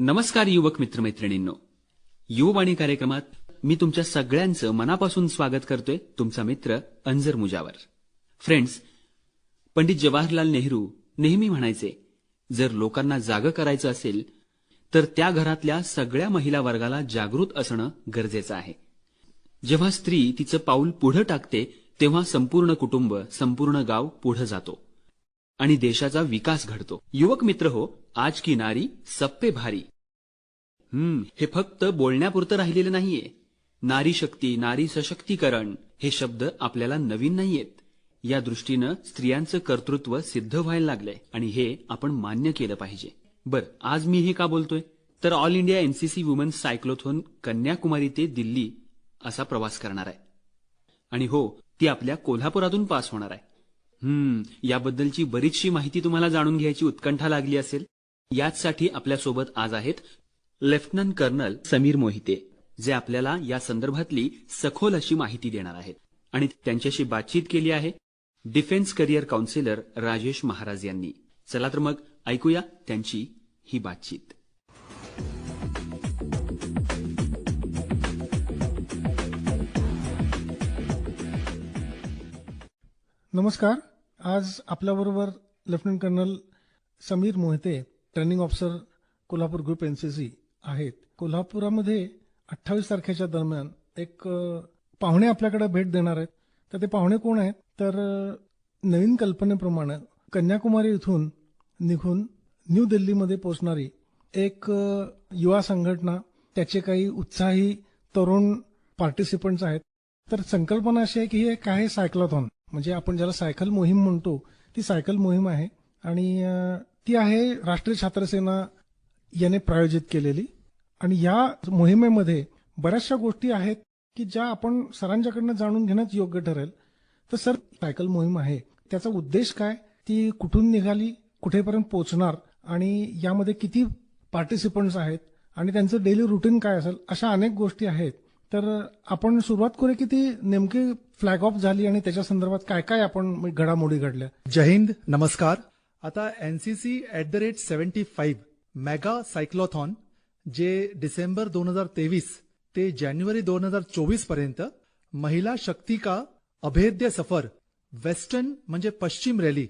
नमस्कार युवक मित्रमैत्रिणींनो. युववाणी कार्यक्रमात मी तुमच्या सगळ्यांचं मनापासून स्वागत करतोय तुमचा मित्र अंजर मुजावर. फ्रेंड्स पंडित जवाहरलाल नेहरू नेहमी म्हणायचे जर लोकांना जागं करायचं असेल तर त्या घरातल्या सगळ्या महिला वर्गाला जागृत असणं गरजेचं आहे. जेव्हा स्त्री तिचं पाऊल पुढं टाकते तेव्हा संपूर्ण कुटुंब संपूर्ण गाव पुढं जातो. आणि देशाचा विकास घडतो. युवक मित्र हो आज की नारी सप्पे भारी. हम्म हे फक्त बोलण्यापुरतं राहिलेलं नाहीये. नारी शक्ती नारी सशक्तीकरण हे शब्द आपल्याला नवीन नाहीयेत. या दृष्टीनं स्त्रियांचं कर्तृत्व सिद्ध व्हायला लागलंय आणि हे आपण मान्य केलं पाहिजे. बर आज मी हे का बोलतोय? तर all India NCC women's cyclothon Kanyakumari ते दिल्ली असा प्रवास करणार आहे. आणि हो ती आपल्या कोल्हापुरातून पास होणार आहे. हम्म याबद्दलची बरीचशी माहिती तुम्हाला जाणून घ्यायची उत्कंठा लागली असेल. याचसाठी आपल्यासोबत आज आहेत लेफ्टनंट कर्नल समीर मोहिते जे आपल्याला या संदर्भातली सखोल अशी माहिती देणार आहेत. आणि त्यांच्याशी बातचीत केली आहे defence career counsellor Rajesh Maharaj यांनी. चला तर मग ऐकूया त्यांची ही बातचीत. नमस्कार. आज आपल्याबरोबर lieutenant colonel Sameer Mohite training officer Kolhapur group NCC आहेत. कोल्हापुरामध्ये अठ्ठावीस तारखेच्या दरम्यान एक पाहुणे आपल्याकडे भेट देणार आहेत. तर ते पाहुणे कोण आहेत? तर नवीन कल्पनेप्रमाणे कन्याकुमारी इथून निघून न्यू दिल्लीमध्ये पोहोचणारी एक युवा संघटना त्याचे काही उत्साही तरुण पार्टिसिपंट्स आहेत. तर संकल्पना अशी आहे की हे काय सायक्लॉथॉन म्हणजे आपण ज्याला सायकल मोहीम म्हणतो ती सायकल मोहीम आहे. आणि ती आहे राष्ट्रीय छात्रसेना याने प्रायोजित केलेली. आणि या मोहिमेमध्ये बऱ्याचशा गोष्टी आहेत की ज्या आपण सरांच्याकडनं जाणून घेण्यात योग्य ठरेल. तर सर सायकल मोहीम आहे. त्याचा उद्देश काय? ती कुठून निघाली? कुठेपर्यंत पोहोचणार आणि यामध्ये किती पार्टिसिपंट्स आहेत? आणि त्यांचं डेली रुटीन काय असेल? अशा अनेक गोष्टी आहेत. तर आपण सुरुवात करू की ती नेमकी फ्लॅग ऑफ झाली आणि त्याच्या संदर्भात काय काय आपण घडामोडी घडल्या? जय हिंद नमस्कार. आता NCC at the rate seventy five mega cyclothon जे डिसेंबर दोन हजार तेवीस ते जानेवारी दोन हजार चोवीसपर्यंत महिला शक्ती का अभेद्य सफर वेस्टर्न म्हणजे पश्चिम रॅली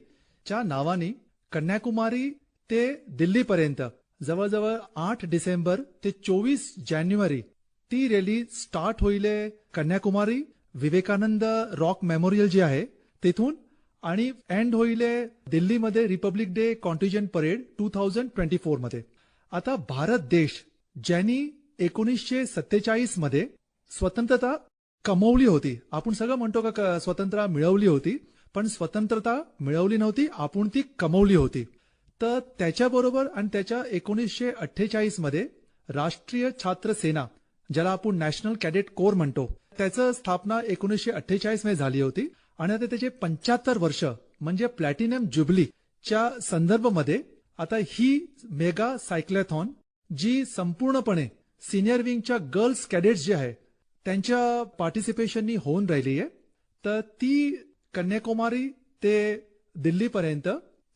च्या नावाने कन्याकुमारी ते दिल्लीपर्यंत जवळजवळ आठ डिसेंबर ते चोवीस जानेवारी ती रॅली स्टार्ट होईल कन्याकुमारी विवेकानंद रॉक मेमोरियल जे आहे तिथून आणि एंड होईल दिल्लीमध्ये republic day contingent parade two thousand twenty फोरमध्ये. आता भारत देश ज्यांनी एकोणीसशे सत्तेचाळीसमध्ये स्वतंत्रता कमवली होती. आपण सगळं म्हणतो का स्वतंत्रता मिळवली होती पण स्वतंत्रता मिळवली नव्हती आपण ती कमवली होती. तर त्याच्याबरोबर आणि त्याच्या एकोणीसशे अठ्ठेचाळीसमध्ये राष्ट्रीय छात्र सेना ज्याला आपण नॅशनल कॅडेट कोर म्हणतो त्याचं स्थापना एकोणीसशे अठ्ठेचाळीसमध्ये झाली होती आणि आता त्याचे पंच्याहत्तर वर्ष म्हणजे प्लॅटिनम जुबलीच्या संदर्भामध्ये आता ही मेगा सायक्लॅथॉन जी संपूर्णपणे सिनियर विंगच्या गर्ल्स कॅडेट्स जे आहे त्यांच्या पार्टिसिपेशननी होऊन राहिली आहे. तर ती कन्याकुमारी ते दिल्लीपर्यंत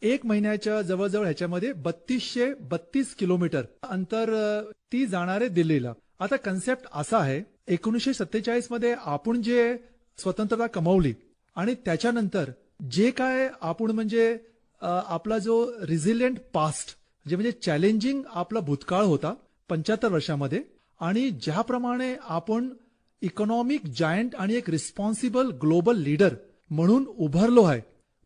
एक महिन्याच्या जवळजवळ ह्याच्यामध्ये बत्तीसशे बत्तीस किलोमीटर अंतर ती जाणार आहे दिल्लीला. आता कन्सेप्ट असा आहे एकोणीसशे सत्तेचाळीसमध्ये आपण जे स्वतंत्रता कमावली आणि त्याच्यानंतर जे काय आपण म्हणजे आपला जो रिझिलियंट पास्ट जे म्हणजे चॅलेंजिंग आपला भूतकाळ होता पंच्याहत्तर वर्षामध्ये आणि ज्याप्रमाणे आपण इकॉनॉमिक जायंट आणि एक रिस्पॉन्सिबल ग्लोबल लीडर म्हणून उभारलो आहे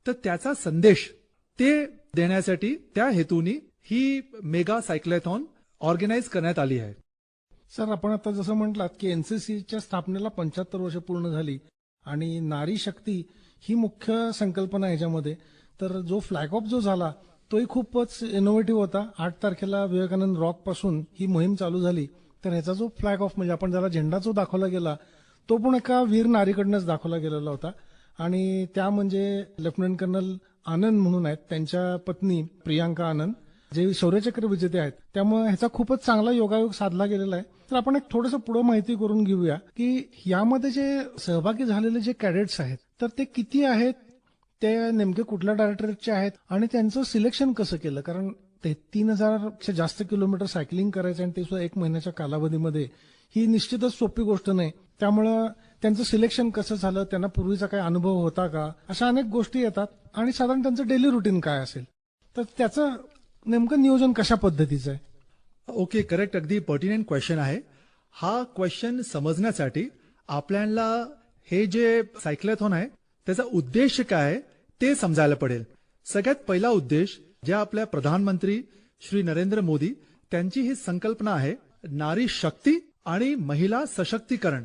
तर त्याचा संदेश ते देण्यासाठी त्या हेतूनी ही मेगा सायक्लॅथॉन ऑर्गनाईज करण्यात आली आहे. सर आपण आता जसं म्हटलात की एनसीसीच्या स्थापनेला पंच्याहत्तर वर्ष पूर्ण झाली आणि नारी शक्ती ही मुख्य संकल्पना याच्यामध्ये. तर जो फ्लॅग ऑफ जो झाला तोही खूपच इनोव्हेटिव्ह होता. आठ तारखेला विवेकानंद रॉकपासून ही मोहीम चालू झाली. तर ह्याचा जो फ्लॅग ऑफ म्हणजे आपण ज्याला झेंडा जो दाखवला गेला तो पण एका वीर नारीकडनंच दाखवला गेलेला होता. आणि त्या म्हणजे लेफ्टनंट कर्नल आनंद म्हणून आहेत. त्यांच्या पत्नी प्रियांका आनंद. जे शौर्यचक्र विजेते आहेत त्यामुळे ह्याचा खूपच चांगला योगायोग साधला गेलेला आहे. तर आपण एक थोडंसं पुढे माहिती करून घेऊया की यामध्ये जे सहभागी झालेले जे कॅडेट्स आहेत तर ते किती आहेत? ते नेमके कुठल्या डायरेक्टरेटचे आहेत? आणि त्यांचं सिलेक्शन कसं केलं? कारण ते तीन हजारच्या जास्त किलोमीटर सायकलिंग करायचं आणि ते सुद्धा एक महिन्याच्या कालावधीमध्ये. ही निश्चितच सोपी गोष्ट नाही. त्यामुळं त्यांचं सिलेक्शन कसं झालं? त्यांना पूर्वीचा काही अनुभव होता का? अशा अनेक गोष्टी येतात. आणि साधारण त्यांचं डेली रुटीन काय असेल? तर त्याचं नेमकं नियोजन कशा पद्धतीचं आहे? ओके करेक्ट अगदी पर्टिनेंट क्वेश्चन आहे. हा क्वेश्चन समजण्यासाठी आपल्याला हे जे सायक्लेथॉन आहे त्याचा उद्देश काय आहे ते समजायला पडेल. सगळ्यात पहिला उद्देश जे आपल्या प्रधानमंत्री श्री नरेंद्र मोदी त्यांची ही संकल्पना आहे नारी शक्ती आणि महिला सशक्तीकरण.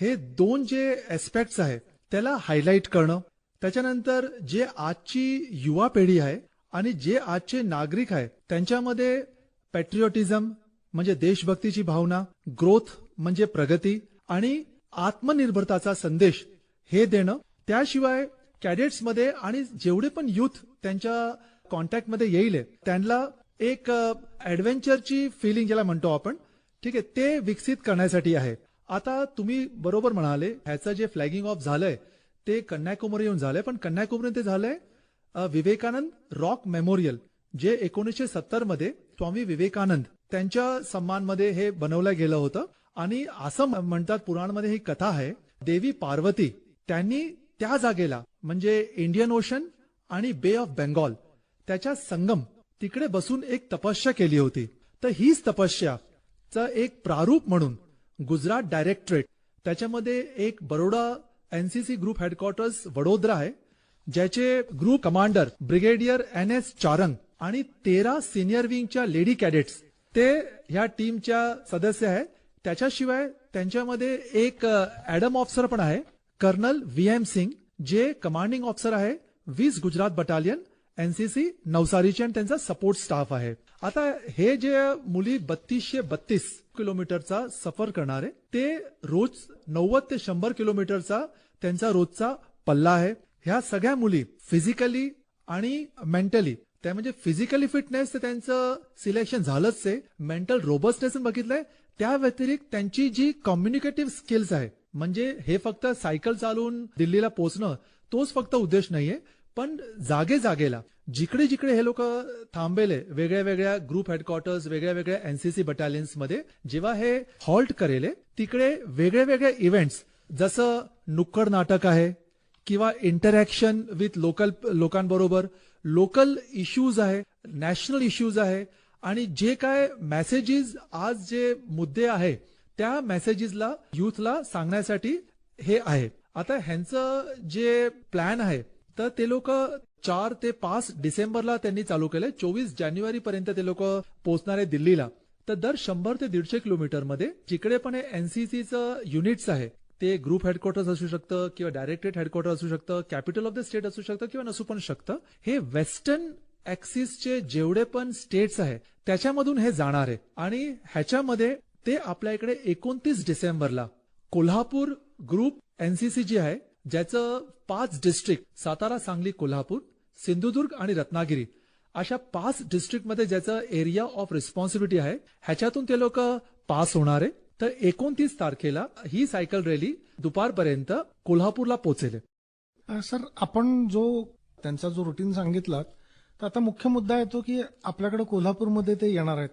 हे दोन जे एस्पेक्ट्स आहे त्याला हायलाइट करणं. त्याच्यानंतर जे आजची युवा पिढी आहे आणि जे आजचे नागरिक आहे त्यांच्यामध्ये पॅट्रिओटिझम म्हणजे देशभक्तीची भावना ग्रोथ म्हणजे प्रगती आणि आत्मनिर्भरताचा संदेश हे देणं त्याशिवाय कॅडेट्समध्ये आणि जेवढे पण युथ त्यांच्या कॉन्टॅक्टमध्ये येईल त्यांना एक ऍडव्हेंचरची फिलिंग ज्याला म्हणतो आपण ठीक आहे ते विकसित करण्यासाठी आहे. आता तुम्ही बरोबर म्हणाले ह्याचं जे फ्लॅगिंग ऑफ झालंय ते कन्याकुमारी येऊन झालंय पण कन्याकुमारी ते झालंय विवेकानंद रॉक मेमोरियल जे एकोणीसशे सत्तरमध्ये स्वामी विवेकानंद त्यांच्या सन्मानमध्ये हे बनवलं गेलं होतं. आणि असं म्हणतात पुराणमध्ये ही कथा आहे देवी पार्वती त्यांनी त्या जागेला म्हणजे इंडियन ओशन आणि बे ऑफ बेंगॉल त्याच्या संगम तिकडे बसून एक तपस्या केली होती. तर हीच तपस्याचं एक प्रारूप म्हणून गुजरात डायरेक्टरेट त्याच्यामध्ये एक Baroda NCC group headquarters Vadodara आहे. ज्याचे group commander brigadier N S Charang आणि तेरा सिनियर विंगच्या लेडी कॅडेट्स. ते ह्या टीमच्या सदस्य आहे त्याच्याशिवाय त्यांच्यामध्ये एक ऍडम ऑफिसर पण आहे कर्नल व्ही एम सिंग जे कमांडिंग ऑफिसर आहे वीस गुजरात बटालियन एनसीसी नवसारीचे आणि त्यांचा सपोर्ट स्टाफ आहे. आता हे जे मुली बत्तीसशे बत्तीस किलोमीटरचा सफर करणारे ते रोज नव्वद ते शंभर किलोमीटरचा त्यांचा रोजचा पल्ला आहे. ह्या सगळ्या मुली फिजिकली आणि मेंटली त्या म्हणजे फिजिकली फिटनेस तर त्यांचं सिलेक्शन झालंच आहे. मेंटल रोबस्टनेस बघितलंय. त्या व्यतिरिक्त त्यांची जी कम्युनिकेटिव्ह स्किल्स आहे म्हणजे हे फक्त सायकल चालवून दिल्लीला पोहोचणं तोच फक्त उद्देश नाहीये. पण जागे जागेला जिकडे जिकडे हे लोक थांबेले वेगळ्या वेगळ्या ग्रुप हेडक्वार्टर्स वेगळ्या वेगळ्या एनसीसी बटालियन्समध्ये जेव्हा हे हॉल्ट करेले तिकडे वेगळे वेगळे इव्हेंट्स जसं नुक्कड नाटक आहे किंवा इंटरॅक्शन विथ लोकल लोकांबरोबर लोकल इश्यूज आहे नॅशनल इश्यूज आहे आणि जे काय मेसेजेस आज जे मुद्दे आहे त्या मेसेजेसला युथला सांगण्यासाठी हे आहे. आता ह्यांचं जे प्लॅन आहे तर ते लोक चार ते पाच डिसेंबरला त्यांनी चालू केलंय. चोवीस जानेवारी पर्यंत ते लोक पोहोचणार आहे दिल्लीला. तर दर शंभर ते दीडशे किलोमीटरमध्ये जिकडे पण एनसीसीचं युनिट्स आहे ते ग्रुप हेडक्वार्टर्स असू शकतं किंवा डायरेक्टरेट हेडक्वार्टर असू शकतं कॅपिटल ऑफ द स्टेट असू शकतं किंवा नसू पण शकतं. हे वेस्टर्न ऍक्सिसचे जेवढे पण स्टेट्स आहे त्याच्यामधून हे जाणार आहे. आणि ह्याच्यामध्ये ते आपल्या इकडे एकोणतीस डिसेंबरला कोल्हापूर ग्रुप एनसीसी जी आहे ज्याचं पाच डिस्ट्रिक्ट सातारा सांगली कोल्हापूर सिंधुदुर्ग आणि रत्नागिरी अशा पाच डिस्ट्रिक्टमध्ये ज्याचं एरिया ऑफ रिस्पॉन्सिबिलिटी आहे ह्याच्यातून ते लोक पास होणार आहे. तर एकोणतीस तारखेला ही सायकल रॅली दुपारपर्यंत कोल्हापूरला पोहोचेल. सर आपण जो त्यांचा जो रुटीन सांगितला तर आता मुख्य मुद्दा येतो की आपल्याकडे कोल्हापूरमध्ये ते येणार आहेत.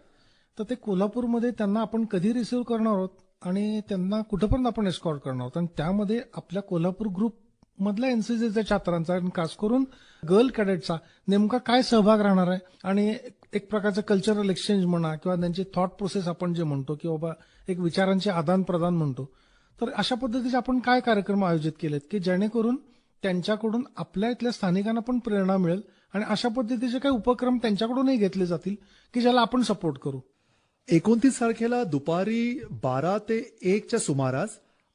तर ते कोल्हापूरमध्ये त्यांना आपण कधी रिसिव्ह करणार आहोत? आणि त्यांना कुठंपर्यंत आपण एस्कॉर्ट करणार आहोत? आणि त्यामध्ये आपल्या कोल्हापूर ग्रुप मधल्या एनसीसीच्या छात्रांचा आणि खास करून गर्ल कॅडेटचा नेमका काय सहभाग राहणार आहे? आणि एक प्रकारचं कल्चरल एक्सचेंज म्हणा किंवा त्यांची थॉट प्रोसेस आपण जे म्हणतो की बाबा एक विचारांचे आदान प्रदान म्हणतो. तर अशा पद्धतीचे आपण काय कार्यक्रम आयोजित केलेत की जेणेकरून त्यांच्याकडून आपल्या इथल्या स्थानिकांना पण प्रेरणा मिळेल आणि अशा पद्धतीचे काही उपक्रम त्यांच्याकडूनही घेतले जातील की ज्याला आपण सपोर्ट करू? एकोणतीस तारखेला दुपारी बारा ते एकच्या सुमारास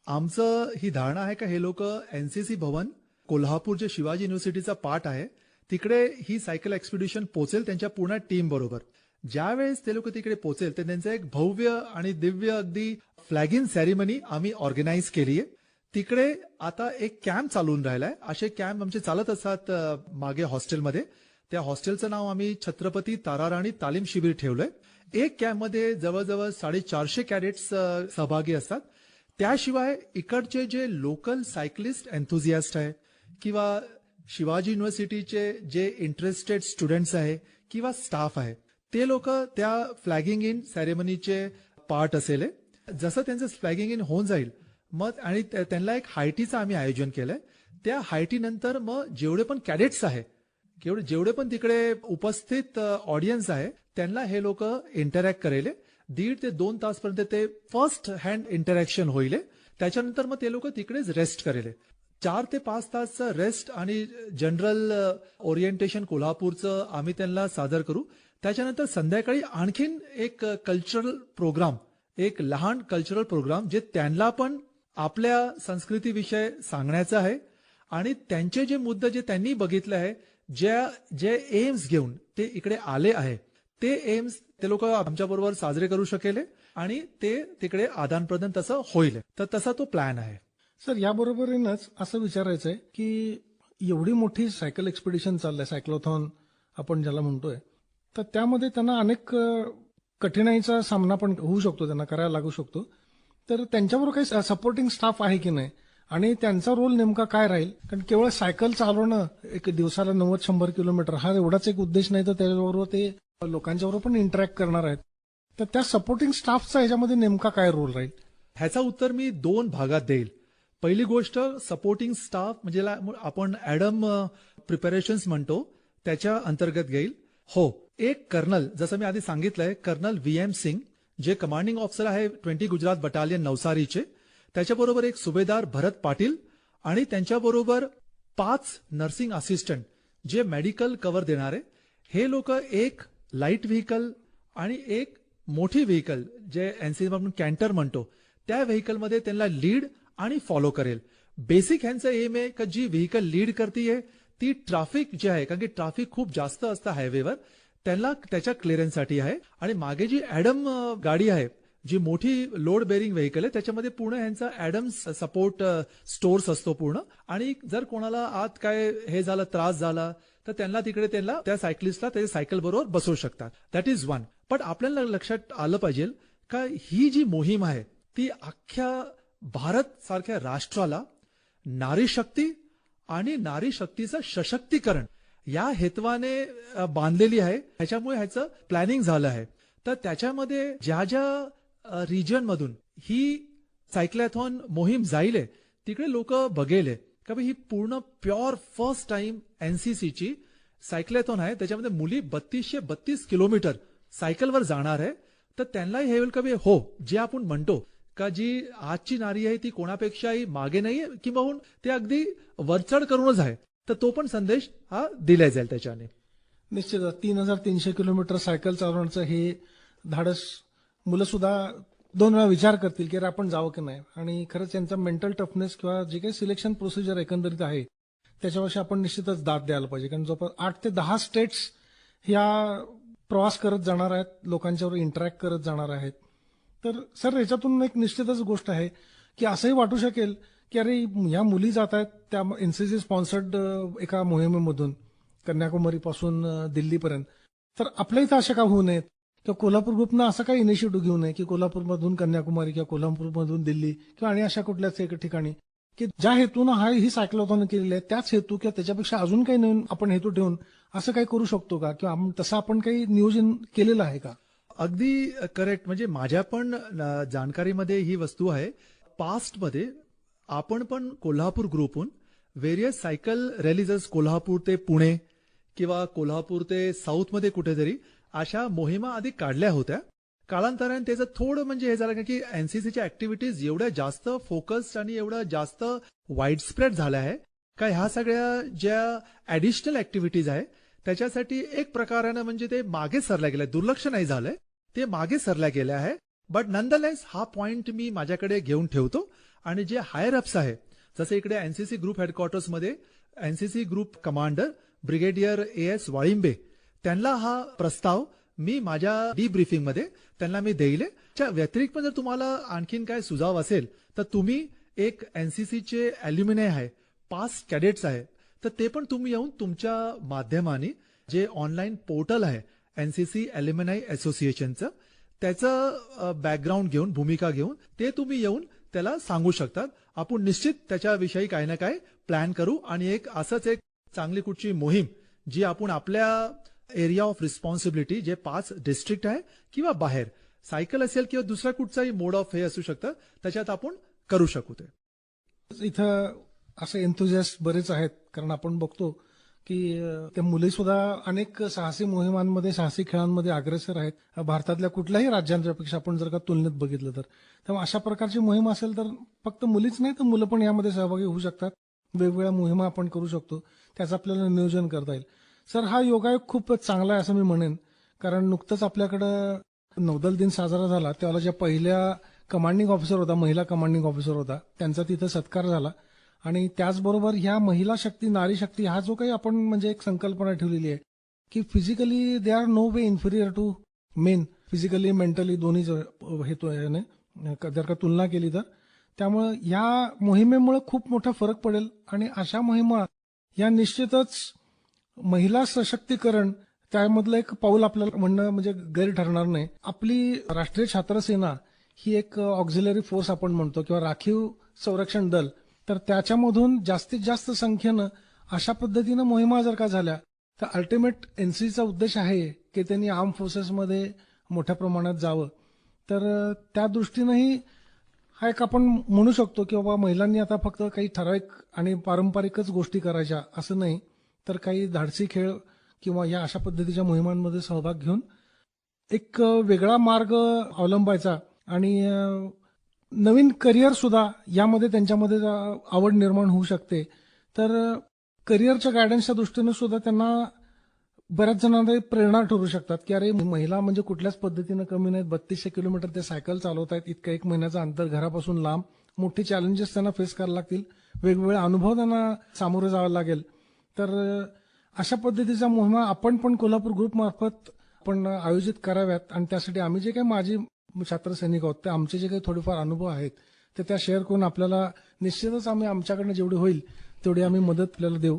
आमचं ही धारणा आहे का हे लोक एनसीसी भवन कोल्हापूर जे शिवाजी युनिव्हर्सिटीचा पार्ट आहे तिकडे ही सायकल एक्सपिडिशन पोचेल त्यांच्या पूर्ण टीम बरोबर. ज्यावेळेस ते लोक तिकडे पोचेल ते त्यांचं एक भव्य आणि दिव्य अगदी फ्लॅगिंग सेरेमनी आम्ही ऑर्गनाईज केली आहे तिकडे आता एक कॅम्प चालून राहिलाय. असे कॅम्प आमचे चालत असतात मागे हॉस्टेलमध्ये. त्या हॉस्टेलचं नाव आम्ही छत्रपती ताराराणी तालीम शिबिर ठेवलंय. एक कॅम्पमध्ये जवळजवळ साडेचारशे कॅडेट्स सहभागी असतात. त्याशिवाय इकडचे जे लोकल सायकलिस्ट एन्थुझियास्ट आहे किंवा शिवाजी युनिव्हर्सिटीचे जे इंटरेस्टेड स्टुडंट्स आहे किंवा स्टाफ आहे ते लोक त्या फ्लॅगिंग इन सेरेमनीचे पार्ट असेल. जसं त्यांचं फ्लॅगिंग इन होऊन जाईल मग आणि त्यांना एक हायटीचं आम्ही आयोजन केलंय. त्या हायटीनंतर मग जेवढे पण कॅडेट्स आहे केवढे जेवढे पण तिकडे उपस्थित uh, ऑडियन्स आहे त्यांना हे लोक इंटरॅक्ट करेल. दीड ते दोन तासपर्यंत ते फर्स्ट हँड इंटरॅक्शन होईल. त्याच्यानंतर मग ते लोक तिकडेच रेस्ट करेल. चार ते पाच तासचं रेस्ट आणि जनरल ओरिएंटेशन uh, कोल्हापूरचं आम्ही त्यांना सादर करू. त्याच्यानंतर संध्याकाळी आणखीन एक uh, कल्चरल प्रोग्राम एक लहान कल्चरल प्रोग्राम जे त्यांना पण आपल्या संस्कृतीविषयी सांगण्याचं आहे. आणि त्यांचे जे मुद्दे जे त्यांनी बघितले आहे ज्या जे एम्स घेऊन ते इकडे आले आहे. ते एम्स ते लोक आमच्याबरोबर साजरे करू शकेल आणि ते तिकडे आदान प्रदान तसं होईल. तर तसा तो प्लॅन आहे. सर याबरोबरीनच असं विचारायचं आहे की एवढी मोठी सायकल एक्सपिडिशन चाललंय सायक्लोथॉन आपण ज्याला म्हणतोय तर त्यामध्ये त्यांना अनेक कठीणाईचा सामना पण होऊ शकतो त्यांना करायला लागू शकतो. तर त्यांच्याबरोबर काही सपोर्टिंग स्टाफ आहे की नाही? आणि त्यांचा रोल नेमका काय राहील? कारण केवळ सायकल चालवणं एक दिवसाला नव्वद शंभर किलोमीटर हा एवढाच एक उद्देश नाही तर त्याच्याबरोबर ते लोकांच्याबरोबर पण इंटरॅक्ट करणार आहेत. तर त्या सपोर्टिंग स्टाफचा ह्याच्यामध्ये नेमका काय रोल राहील? ह्याचा उत्तर मी दोन भागात देईल. पहिली गोष्ट सपोर्टिंग स्टाफ म्हणजे आपण ऍडम प्रिपरेशन्स म्हणतो त्याच्या अंतर्गत घेईल. हो एक कर्नल जसं मी आधी सांगितलंय कर्नल व्ही एम सिंग जे कमांडिंग ऑफिसर आहे ट्वेंटी गुजरात बटालियन नवसारीचे त्याच्याबरोबर एक सुभेदार भरत पाटील आणि त्यांच्याबरोबर पाच नर्सिंग असिस्टंट जे मेडिकल कव्हर देणारे. हे लोक एक लाइट व्हेकल आणि एक मोठी व्हेकल जे एनसी आपण कॅन्टर म्हणतो त्या व्हेकलमध्ये त्यांना लीड आणि फॉलो करेल. बेसिक ह्यांचं एम आहे का जी व्हेकल लीड करतीये ती ट्राफिक जे आहे कारण की ट्राफिक खूप जास्त असतं हायवेवर त्यांना त्याच्या क्लिअरन्ससाठी आहे. आणि मागे जी ऍडम गाडी आहे जी मोठी लोड बेरिंग व्हेकल आहे त्याच्यामध्ये पूर्ण यांचा ऍडम सपोर्ट स्टोर्स असतो पूर्ण. आणि जर कोणाला आत काय हे झालं त्रास झाला तर त्यांना तिकडे त्यांना त्या सायकलिस्टला त्याच्या सायकल बरोबर बसवू शकतात. दॅट इज वन पण आपल्याला लक्षात आलं पाहिजे का ही जी मोहीम आहे ती अख्ख्या भारत सारख्या राष्ट्राला नारी शक्ती आणि नारी शक्तीचं सशक्तीकरण या हेतवाने बांधलेली आहे. त्याच्यामुळे ह्याचं प्लॅनिंग झालं आहे. तर त्याच्यामध्ये ज्या ज्या रिजन मधून ही सायक्लॅथॉन मोहीम जाईल आहे, तिकडे लोक बघेल. आहे. का ही पूर्ण प्युअर फर्स्ट टाइम एनसीसीची सायक्लॅथॉन आहे. त्याच्यामध्ये मुली बत्तीसशे बत्तीस किलोमीटर सायकलवर जाणार आहे. तर त्यांनाही हे होईल का हो जे आपण म्हणतो का जी आजची नारी आहे ती कोणापेक्षाही मागे नाहीये किंवा ते अगदी वरचढ करूनच आहे. तर तो पण संदेश हा दिला जाईल त्याच्याने. निश्चितच. तीन हजार तीनशे किलोमीटर सायकल चालवण्याचं हे धाडस मुलं सुद्धा दोन वेळा विचार करतील की अरे आपण जावं की नाही. आणि खरंच यांचा मेंटल टफनेस किंवा जे काही सिलेक्शन प्रोसिजर एकंदरीत आहे त्याच्याविषयी आपण निश्चितच दाद द्यायला पाहिजे. कारण जवळपास आठ ते दहा स्टेट्स ह्या प्रवास करत जाणार आहेत लोकांच्यावर इंटरॅक्ट करत जाणार आहेत तर सर याच्यातून एक निश्चितच गोष्ट आहे की असंही वाटू शकेल की अरे ह्या मुली जात आहेत त्या एनसीसी स्पॉन्सर्ड एका मोहिमेमधून कन्याकुमारीपासून दिल्लीपर्यंत. तर आपल्या इथं अशा का होऊ नयेत? किंवा कोल्हापूर ग्रुपनं असं काही इनिशिएटिव्ह घेऊ नये की कोल्हापूरमधून कन्याकुमारी किंवा कोल्हापूरमधून दिल्ली किंवा आणि अशा कुठल्याच एका ठिकाणी की ज्या हेतून हा ही सायक्लोथॉन केलेली आहे त्याच हेतू किंवा त्याच्यापेक्षा अजून काही नवीन आपण हेतू ठेवून असं काही करू शकतो का? किंवा तसं आपण काही नियोजन केलेलं आहे का? अगदी करेक्ट म्हणजे माझ्या पण जाणकारीमध्ये ही वस्तू आहे. पास्टमध्ये आपण पण कोल्हापूर ग्रुपहून व्हेरियस सायकल रॅलीज कोल्हापूर ते पुणे किंवा कोल्हापूर ते साऊथमध्ये कुठेतरी अशा मोहिमा आधी काढल्या होत्या. कालांतराने त्याचं थोडं म्हणजे हे झालं की एनसीसीच्या ऍक्टिव्हिटीज एवढ्या जास्त फोकस्ड आणि एवढ्या जास्त वाईड स्प्रेड झाल्या आहे. का ह्या सगळ्या ज्या ऍडिशनल ऍक्टिव्हिटीज आहे त्याच्यासाठी एक प्रकारानं म्हणजे ते मागे सरल्या गेलंय दुर्लक्ष नाही झालंय. ते मागे सरल्या गेल्या आहे. बट नंदलेस हा पॉइंट मी माझ्याकडे घेऊन ठेवतो. आणि जे हायर अप्स आहे जसे इकडे NCC group हेडक्वार्टर्समध्ये NCC group commander brigadier A S Walimbe त्यांना हा प्रस्ताव मी माझ्या डीब्रीफिंगमध्ये त्यांना मी देईल. च्या व्यतिरिक्त जर तुम्हाला आणखीन काय सुझाव असेल तर तुम्ही एक एनसीसीचे अल्युमिने आहे पास कॅडेट्स आहे तर ते पण तुम्ही येऊन तुमच्या माध्यमाने जे ऑनलाईन पोर्टल आहे एनसीसी अल्युमिनाय असोसिएशनचं त्याचं बॅकग्राऊंड घेऊन भूमिका घेऊन ते तुम्ही येऊन त्याला सांगू शकतात. आपण निश्चित त्याच्याविषयी काही ना काही प्लॅन करू. आणि एक असंच एक चांगली कुठची मोहीम जी आपण आपल्या एरिया ऑफ रिस्पॉन्सिबिलिटी जे पाच डिस्ट्रिक्ट आहे किंवा बाहेर. सायकल असेल किंवा दुसरा कुठचाही मोड ऑफ हे असू शकतं. त्याच्यात आपण करू शकू ते. इथं असे एन्थुझियास्ट बरेच आहेत. कारण आपण बघतो की त्या मुली सुद्धा अनेक साहसी मोहिमांमध्ये साहसी खेळांमध्ये अग्रेसर आहेत. भारतातल्या कुठल्याही राज्यांच्यापेक्षा आपण जर का तुलनेत बघितलं तर. तेव्हा अशा प्रकारची मोहीम असेल तर फक्त मुलीच नाही तर मुलं पण यामध्ये सहभागी होऊ शकतात. वेगवेगळ्या मोहिमा आपण करू शकतो. त्याचं आपल्याला नियोजन करता येईल. सर हा योगायोग खूपच चांगला आहे असं मी म्हणेन. कारण नुकतंच आपल्याकडं नौदल दिन साजरा झाला. त्याला ज्या पहिल्या कमांडिंग ऑफिसर होता महिला कमांडिंग ऑफिसर होता त्यांचा तिथं सत्कार झाला. आणि त्याचबरोबर ह्या महिला शक्ती नारी शक्ती हा जो काही आपण म्हणजे एक संकल्पना ठेवलेली आहे की physically they are no way inferior to men physically mentally दोन्ही ज- हेतू याने जर का तुलना केली तर. त्यामुळं या मोहिमेमुळे खूप मोठा फरक पडेल. आणि अशा मोहिमा या निश्चितच महिला सशक्तीकरण त्यामधलं एक पाऊल आपल्याला म्हणणं म्हणजे गैर ठरणार नाही. आपली राष्ट्रीय छात्र सेना ही एक ऑक्झिलरी फोर्स आपण म्हणतो किंवा राखीव संरक्षण दल. तर त्याच्यामधून जास्तीत जास्त संख्येनं अशा पद्धतीनं मोहिमा जर का झाल्या तर अल्टिमेट एनसीचा उद्देश आहे की त्यांनी आर्म फोर्सेसमध्ये मोठ्या प्रमाणात जावं. तर त्या दृष्टीनंही हा एक आपण म्हणू शकतो की बाबा महिलांनी आता फक्त काही ठराविक आणि पारंपरिकच गोष्टी करायच्या असं नाही. तर काही धाडसी खेळ किंवा या अशा पद्धतीच्या मोहिमांमध्ये सहभाग घेऊन एक वेगळा मार्ग अवलंबायचा आणि नवीन करिअर सुद्धा यामध्ये त्यांच्यामध्ये आवड निर्माण होऊ शकते. तर करिअरच्या गायडन्सच्या दृष्टीने सुद्धा त्यांना बऱ्याच जणांना प्रेरणा ठरू शकतात की अरे महिला म्हणजे कुठल्याच पद्धतीनं कमी नाहीत. बत्तीसशे किलोमीटर ते सायकल चालवत आहेत. इतकं एक महिन्याचं अंतर घरापासून लांब. मोठे चॅलेंजेस त्यांना फेस करायला लागतील. वेगवेगळे अनुभव त्यांना सामोरे जावं लागेल. तर अशा पद्धतीच्या मोहिमा आपण पण कोल्हापूर ग्रुपमार्फत पण आपण आयोजित कराव्यात. आणि त्यासाठी आम्ही जे काही माजी छात्र सैनिक आहोत ते आमचे जे काही थोडेफार अनुभव आहेत ते त्या शेअर करून आपल्याला निश्चितच आम्ही आमच्याकडनं जेवढी होईल तेवढी आम्ही मदत आपल्याला देऊ.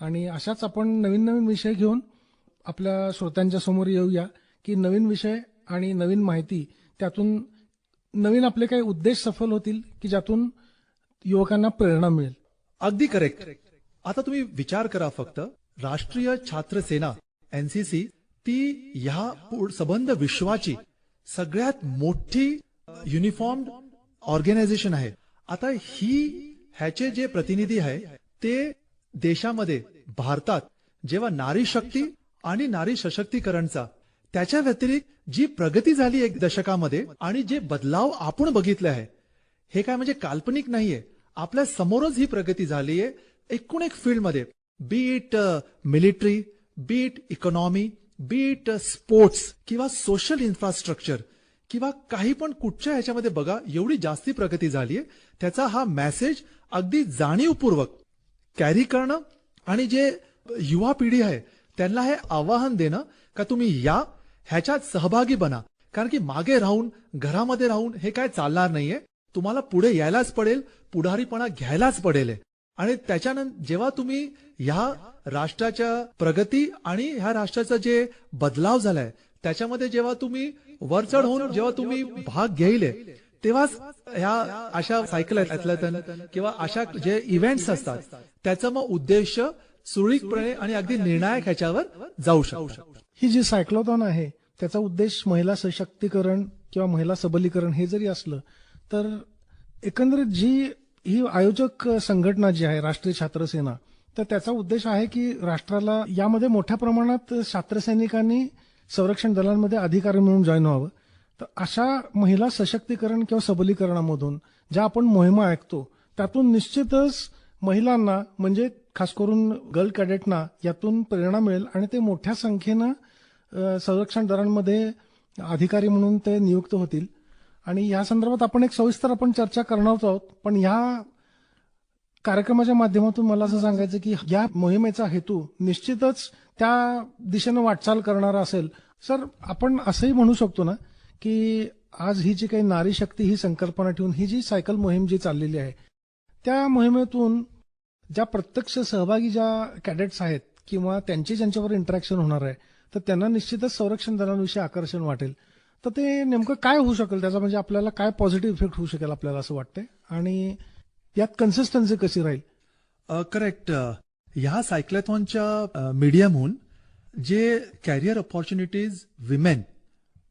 आणि अशाच आपण नवीन नवीन विषय घेऊन आपल्या श्रोत्यांच्या समोर येऊया की नवीन विषय आणि नवीन माहिती त्यातून नवीन आपले काही उद्देश सफल होतील की ज्यातून युवकांना प्रेरणा मिळेल. अगदी करेक्ट आता तुम्ही विचार करा फक्त. राष्ट्रीय छात्र सेना एनसीसी ती ह्या सबंध विश्वाची सगळ्यात मोठी युनिफॉर्म ऑर्गनायझेशन आहे. आता ही ह्याचे जे प्रतिनिधी आहे ते देशामध्ये भारतात जेव्हा नारी शक्ती आणि नारी सशक्तीकरणचा त्याच्या व्यतिरिक्त जी प्रगती झाली एक दशकामध्ये आणि जे बदलाव आपण बघितले आहे हे काय म्हणजे काल्पनिक नाहीये. आपल्या समोरच ही प्रगती झाली आहे एकूण एक फील्डमध्ये be it military be it economy be it sports किंवा सोशल इन्फ्रास्ट्रक्चर किंवा काही पण कुठच्या ह्याच्यामध्ये बघा एवढी जास्ती प्रगती झालीये त्याचा हा मेसेज अगदी जाणीवपूर्वक कॅरी करणं आणि जे युवा पिढी आहे त्यांना हे आवाहन देणं का तुम्ही या ह्याच्यात सहभागी बना. कारण की मागे राहून घरामध्ये राहून हे काय चालणार नाहीये. तुम्हाला पुढे यायलाच पडेल पुढारीपणा घ्यायलाच पडेल आणि त्याच्यानंतर जेव्हा तुम्ही ह्या राष्ट्राच्या प्रगती आणि ह्या राष्ट्राचा जे बदलाव झालाय त्याच्यामध्ये जेव्हा तुम्ही वरचढ होऊन जेव्हा तुम्ही भाग घेईल तेव्हाच ह्या अशा सायकल ॲथलेटन किंवा अशा जे इव्हेंट्स असतात त्याचा मग उद्देश सुरळीतपणे आणि अगदी निर्णायक ह्याच्यावर जाऊ शकतो. ही जी सायक्लोथॉन आहे त्याचा उद्देश महिला सशक्तीकरण किंवा महिला सबलीकरण हे जरी असलं तर एकंदरीत जी ही आयोजक संघटना जी आहे राष्ट्रीय छात्र सेना तर त्याचा उद्देश आहे की राष्ट्राला यामध्ये मोठ्या प्रमाणात छात्रसैनिकांनी संरक्षण दलांमध्ये अधिकारी म्हणून जॉईन व्हावं. तर अशा महिला सशक्तीकरण किंवा सबलीकरणामधून ज्या आपण मोहिमा ऐकतो त्यातून निश्चितच महिलांना म्हणजे खास करून गर्ल कॅडेटना यातून प्रेरणा मिळेल आणि ते मोठ्या संख्येनं संरक्षण दलांमध्ये अधिकारी म्हणून ते नियुक्त होतील. आणि या संदर्भात आपण एक सविस्तर आपण चर्चा करणारच आहोत. पण ह्या कार्यक्रमाच्या माध्यमातून मला असं सांगायचं की या मोहिमेचा हेतू निश्चितच त्या दिशेनं वाटचाल करणारा असेल. सर आपण असंही म्हणू शकतो ना की आज ही जी काही नारी शक्ती ही संकल्पना ठेवून ही जी सायकल मोहीम जी चाललेली आहे त्या मोहिमेतून ज्या प्रत्यक्ष सहभागी ज्या कॅडेट्स आहेत किंवा त्यांची ज्यांच्यावर इंटरॅक्शन होणार आहे तर त्यांना निश्चितच संरक्षण दलांविषयी आकर्षण वाटेल. तर ते नेमकं काय होऊ शकेल? त्याचा म्हणजे आपल्याला काय पॉझिटिव्ह इफेक्ट होऊ शकेल आपल्याला असं वाटतंय? आणि यात कन्सिस्टन्सी कशी राहील? करेक्ट ह्या सायक्लॅथॉनच्या मीडियमहून जे कॅरियर ऑपॉर्च्युनिटीज विमेन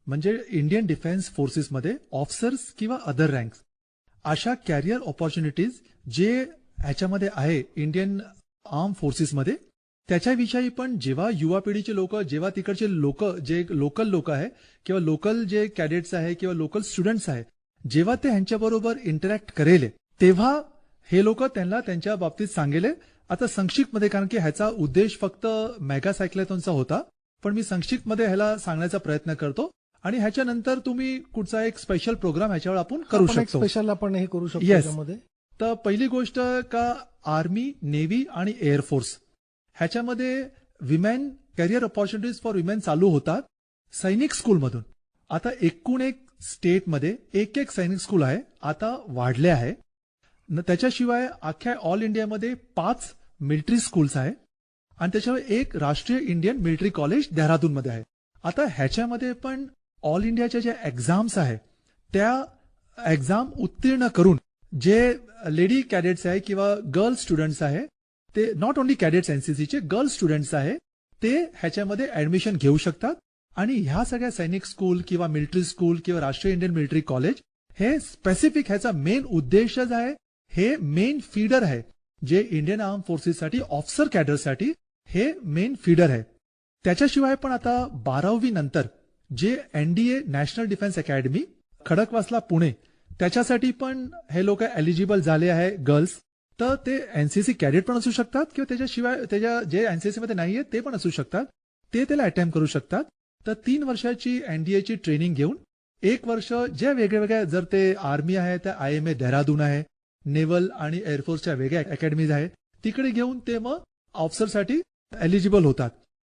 म्हणजे इंडियन डिफेन्स फोर्सेसमध्ये ऑफिसर्स किंवा अदर रँक्स अशा कॅरियर ऑपॉर्च्युनिटीज जे ह्याच्यामध्ये आहे इंडियन आर्म फोर्सेसमध्ये त्याच्याविषयी पण जेव्हा युवा पिढीचे लोक जेव्हा तिकडचे लोक जे लोकल लोक आहे किंवा लोकल जे कॅडेट्स आहे किंवा लोकल स्टुडंट्स आहे जेव्हा ते ह्यांच्याबरोबर इंटरॅक्ट करेल तेव्हा हे लोक त्यांना त्यांच्या बाबतीत सांगेले. आता संक्षिप्तमध्ये कारण की ह्याचा उद्देश फक्त मेगा सायक्लेथॉनचा होता पण मी संक्षिप्तमध्ये ह्याला सांगण्याचा प्रयत्न करतो. आणि ह्याच्यानंतर तुम्ही कुठचा एक स्पेशल प्रोग्राम ह्याच्यावर आपण करू शकतो. स्पेशल आपण हे करू शकतो Yes. तर पहिली गोष्ट का आर्मी नेव्ही आणि एअरफोर्स ह्याच्यामध्ये women career opportunities for women चालू होतात सैनिक स्कूलमधून. आता एकूण एक स्टेटमध्ये एक एक सैनिक स्कूल आहे आता वाढले आहे. न त्याच्याशिवाय अख्ख्या ऑल इंडियामध्ये पाच मिलिटरी स्कूल्स आहे आणि त्याच्यावर एक राष्ट्रीय इंडियन मिलिटरी कॉलेज देहरादूनमध्ये आहे. आता ह्याच्यामध्ये पण ऑल इंडियाच्या ज्या एक्झाम्स आहे त्या एक्झाम उत्तीर्ण करून जे लेडी कॅडेट्स आहे किंवा गर्ल स्टुडंट्स आहे ते नॉट ओन्ली कॅडेट्स एनसीसीचे गर्ल स्टुडंट्स आहे ते ह्याच्यामध्ये ऍडमिशन घेऊ शकतात. आणि ह्या सगळ्या सैनिक स्कूल किंवा मिलिटरी स्कूल किंवा राष्ट्रीय इंडियन मिलिटरी कॉलेज हे स्पेसिफिक ह्याचा मेन उद्देशच आहे. हे मेन फीडर आहे. जे इंडियन आर्म फोर्सेससाठी ऑफिसर कॅडरसाठी हे मेन फीडर आहे. त्याच्याशिवाय पण आता बारावी नंतर जे NDA national defence academy Khadakwasla Pune त्याच्यासाठी पण हे लोक एलिजिबल झाले आहे गर्ल्स तर ते एनसीसी कॅडेट पण असू शकतात किंवा त्याच्याशिवाय त्याच्या जे एनसीसी मध्ये नाहीये ते पण असू शकतात. ते त्याला अटेम्प्ट करू शकतात. तर तीन वर्षाची एनडीएची ट्रेनिंग घेऊन एक वर्ष ज्या वेगळ्या वेगळ्या जर ते आर्मी आहे त्या आय एम ए देहरादून आहे नेव्हल आणि एअरफोर्सच्या वेगळ्या अकॅडमीज आहे तिकडे घेऊन ते मग ऑफिसरसाठी एलिजिबल होतात.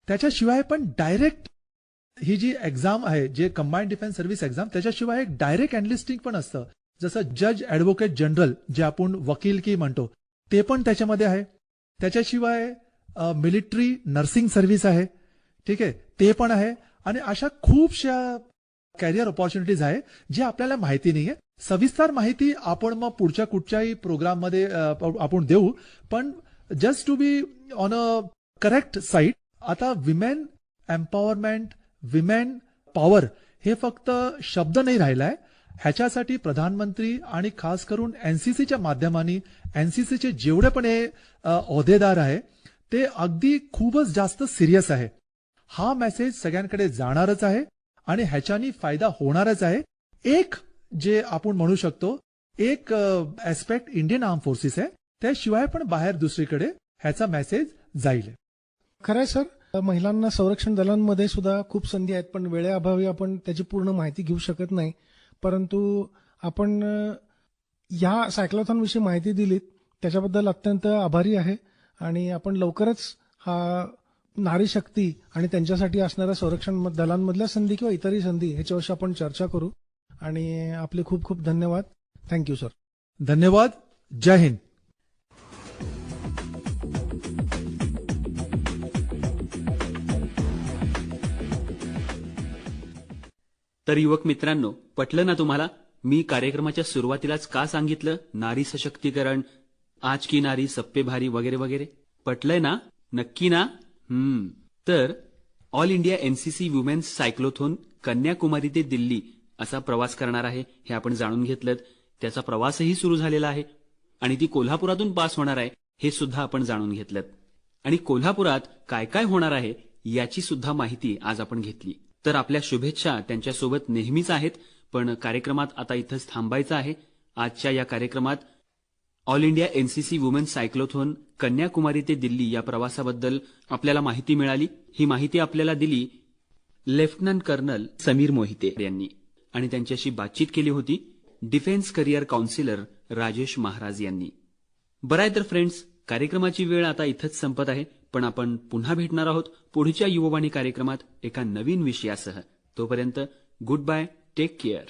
त्याच्याशिवाय पण डायरेक्ट ही जी एक्झाम आहे जे कंबाईंड डिफेन्स सर्व्हिस एक्झाम त्याच्याशिवाय एक डायरेक्ट अनलिस्टिंग पण असतं. जसं जज ऍडव्होकेट जनरल जे आपण वकील की म्हणतो ते पण त्याच्यामध्ये आहे. त्याच्याशिवाय मिलिटरी नर्सिंग सर्व्हिस आहे. ठीक आहे? ते पण आहे. आणि अशा खूपशा कॅरियर ऑपॉर्च्युनिटीज आहे जे आपल्याला माहिती नाहीये. सविस्तर माहिती आपण मग पुढच्या कुठच्याही प्रोग्राममध्ये आपण देऊ. पण just to be on a correct side आता विमेन एम्पॉवरमेंट विमेन पॉवर हे फक्त शब्द नाही राहिलाय. ह्याच्यासाठी प्रधानमंत्री आणि खास करून एनसीसीच्या माध्यमाने एनसीसीचे जेवढे पण हे अहदेदार आहे ते अगदी खूपच जास्त सिरियस आहे. हा मेसेज सगळ्यांकडे जाणारच आहे आणि ह्याच्यानी फायदा होणारच आहे. एक जे आपण म्हणू शकतो एक ऍस्पेक्ट इंडियन आर्म फोर्सेस आहे त्याशिवाय पण बाहेर दुसरीकडे ह्याचा मेसेज जाईल. खरंय सर. महिलांना संरक्षण दलांमध्ये सुद्धा खूप संधी आहेत पण वेळेअभावी आपण त्याची पूर्ण माहिती घेऊ शकत नाही. परंतु आपण ह्या या माहिती दिलीत त्याच्याबद्दल अत्यंत आभारी आहे आणि आपण लवकरच हा नारी शक्ती आणि त्यांच्यासाठी असणाऱ्या संरक्षण दलांमधल्या संधी किंवा इतरही संधी ह्याच्याविषयी आपण चर्चा करू. आणि आपले खूप खूप धन्यवाद. थँक्यू सर धन्यवाद. जय हिंद. तर युवक मित्रांनो पटलं ना तुम्हाला? मी कार्यक्रमाच्या सुरुवातीलाच का सांगितलं? नारी सशक्तीकरण आज की नारी सप्पे भारी वगैरे वगैरे? पटलंय ना? नक्की ना? हम्म. तर all India NCC women's cyclothon Kanyakumari ते दिल्ली असा प्रवास करणार आहे हे आपण जाणून घेतलं त्याचा प्रवासही सुरू झालेला आहे. आणि ती कोल्हापुरातून पास होणार आहे हे सुद्धा आपण जाणून घेतलं आणि कोल्हापुरात काय काय होणार आहे याची सुद्धा माहिती आज आपण घेतली. तर आपल्या शुभेच्छा त्यांच्यासोबत नेहमीच आहेत पण कार्यक्रमात आता इथंच थांबायचं आहे. आजच्या या कार्यक्रमात all India NCC women cyclothon Kanyakumari ते दिल्ली या प्रवासाबद्दल आपल्याला माहिती मिळाली. ही माहिती आपल्याला दिली लेफ्टनंट कर्नल समीर मोहिते यांनी आणि त्यांच्याशी बातचीत केली होती defence career counsellor Rajesh Maharaj यांनी. बराय तर फ्रेंड्स कार्यक्रमाची वेळ आता इथंच संपत आहे. पण आपण पुन्हा भेटणार आहोत पुढच्या युववाणी कार्यक्रमात एका नवीन विषयासह. तोपर्यंत गुड बाय टेक केअर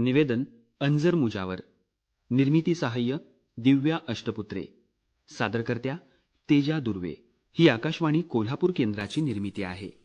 निवेदन अंजर मुजावर. निर्मिती सहाय्य दिव्या अष्टपुत्रे. सादरकर्त्या तेजा दुर्वे. ही आकाशवाणी कोल्हापूर केंद्राची निर्मिती आहे.